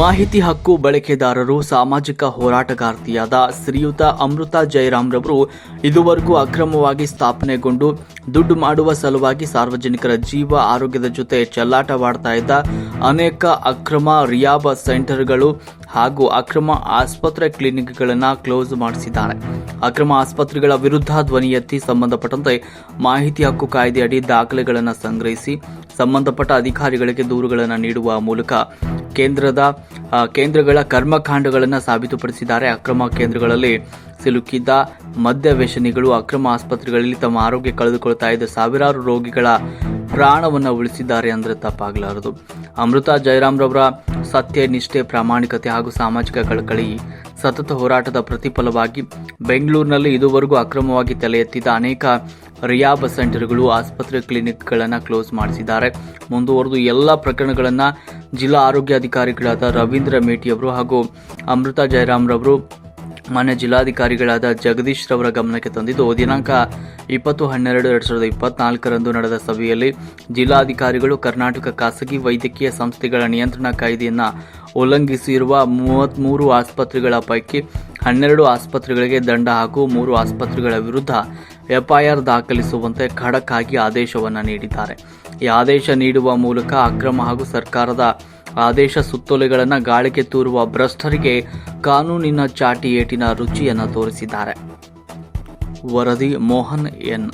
ಮಾಹಿತಿ ಹಕ್ಕು ಬಳಕೆದಾರರು ಸಾಮಾಜಿಕ ಹೋರಾಟಗಾರ್ತಿಯಾದ ಶ್ರೀಯುತ ಅಮೃತ ಜಯರಾಮ್ ರವರು ಇದುವರೆಗೂ ಅಕ್ರಮವಾಗಿ ಸ್ಥಾಪನೆಗೊಂಡು ದುಡ್ಡು ಮಾಡುವ ಸಲುವಾಗಿ ಸಾರ್ವಜನಿಕರ ಜೀವ ಆರೋಗ್ಯದ ಜೊತೆ ಚೆಲ್ಲಾಟವಾಡ್ತಾ ಇದ್ದ ಅನೇಕ ಅಕ್ರಮ ರಿಯಾಬ ಸೆಂಟರ್ಗಳು ಹಾಗೂ ಅಕ್ರಮ ಆಸ್ಪತ್ರೆ ಕ್ಲಿನಿಕ್ಗಳನ್ನು ಕ್ಲೋಸ್ ಮಾಡಿಸಿದ್ದಾರೆ. ಅಕ್ರಮ ಆಸ್ಪತ್ರೆಗಳ ವಿರುದ್ಧ ಧ್ವನಿ ಎತ್ತಿ ಸಂಬಂಧಪಟ್ಟಂತೆ ಮಾಹಿತಿ ಹಕ್ಕು ಕಾಯ್ದೆಯಡಿ ದಾಖಲೆಗಳನ್ನು ಸಂಗ್ರಹಿಸಿ ಸಂಬಂಧಪಟ್ಟ ಅಧಿಕಾರಿಗಳಿಗೆ ದೂರುಗಳನ್ನು ನೀಡುವ ಮೂಲಕ ಕೇಂದ್ರದ ಕೇಂದ್ರಗಳ ಕರ್ಮಕಾಂಡಗಳನ್ನು ಸಾಬೀತುಪಡಿಸಿದ್ದಾರೆ. ಅಕ್ರಮ ಕೇಂದ್ರಗಳಲ್ಲಿ ಸಿಲುಕಿದ್ದ ಮದ್ಯ ವ್ಯಸನಿಗಳು ಅಕ್ರಮ ಆಸ್ಪತ್ರೆಗಳಲ್ಲಿ ತಮ್ಮ ಆರೋಗ್ಯ ಕಳೆದುಕೊಳ್ತಾ ಇದ್ದ ಸಾವಿರಾರು ರೋಗಿಗಳ ಪ್ರಾಣವನ್ನು ಉಳಿಸಿದ್ದಾರೆ ಅಂದರೆ ತಪ್ಪಾಗಲಾರದು. ಅಮೃತ ಜಯರಾಮ್ ರವರ ಸತ್ಯ ನಿಷ್ಠೆ ಪ್ರಾಮಾಣಿಕತೆ ಹಾಗೂ ಸಾಮಾಜಿಕ ಕಳಕಳಿ ಸತತ ಹೋರಾಟದ ಪ್ರತಿಫಲವಾಗಿ ಬೆಂಗಳೂರಿನಲ್ಲಿ ಇದುವರೆಗೂ ಅಕ್ರಮವಾಗಿ ತಲೆ ಎತ್ತಿದ ಅನೇಕ ರಿಯಾಬ್ ಸೆಂಟರ್ಗಳು ಆಸ್ಪತ್ರೆ ಕ್ಲಿನಿಕ್ಗಳನ್ನು ಕ್ಲೋಸ್ ಮಾಡಿಸಿದ್ದಾರೆ. ಮುಂದುವರೆದು ಎಲ್ಲ ಪ್ರಕರಣಗಳನ್ನು ಜಿಲ್ಲಾ ಆರೋಗ್ಯಾಧಿಕಾರಿಗಳಾದ ರವೀಂದ್ರ ಮೇಟಿಯವರು ಹಾಗೂ ಅಮೃತ ಜಯರಾಮ್ ರವರು ಮಾನ್ಯ ಜಿಲ್ಲಾಧಿಕಾರಿಗಳಾದ ಜಗದೀಶ್ ರವರ ಗಮನಕ್ಕೆ ತಂದಿದ್ದು ದಿನಾಂಕ ಇಪ್ಪತ್ತು ಹನ್ನೆರಡು ಎರಡು ಸಾವಿರದ ಇಪ್ಪತ್ನಾಲ್ಕರಂದು ನಡೆದ ಸಭೆಯಲ್ಲಿ ಜಿಲ್ಲಾಧಿಕಾರಿಗಳು, ಕರ್ನಾಟಕ ಖಾಸಗಿ ವೈದ್ಯಕೀಯ ಸಂಸ್ಥೆಗಳ ನಿಯಂತ್ರಣ ಕಾಯ್ದೆಯನ್ನು ಉಲ್ಲಂಘಿಸಿರುವ ಮೂವತ್ತ್ಮೂರು ಆಸ್ಪತ್ರೆಗಳ ಪೈಕಿ ಹನ್ನೆರಡು ಆಸ್ಪತ್ರೆಗಳಿಗೆ ದಂಡ ಹಾಗೂ ಮೂರು ಆಸ್ಪತ್ರೆಗಳ ವಿರುದ್ಧ ಎಫ್ಐಆರ್ ದಾಖಲಿಸುವಂತೆ ಖಡಕ್ ಆಗಿ ಆದೇಶವನ್ನು ನೀಡಿದ್ದಾರೆ. ಈ ಆದೇಶ ನೀಡುವ ಮೂಲಕ ಅಕ್ರಮ ಹಾಗೂ ಸರ್ಕಾರದ ಆದೇಶ ಸುತ್ತೋಲೆಗಳನ್ನು ಗಾಳಿಗೆ ತೂರುವ ಭ್ರಷ್ಟರಿಗೆ ಕಾನೂನಿನ ಚಾಟಿ ಏಟಿನ ರುಚಿಯನ್ನು ತೋರಿಸಿದ್ದಾರೆ. ವರದಿ ಮೋಹನ್ ಎನ್.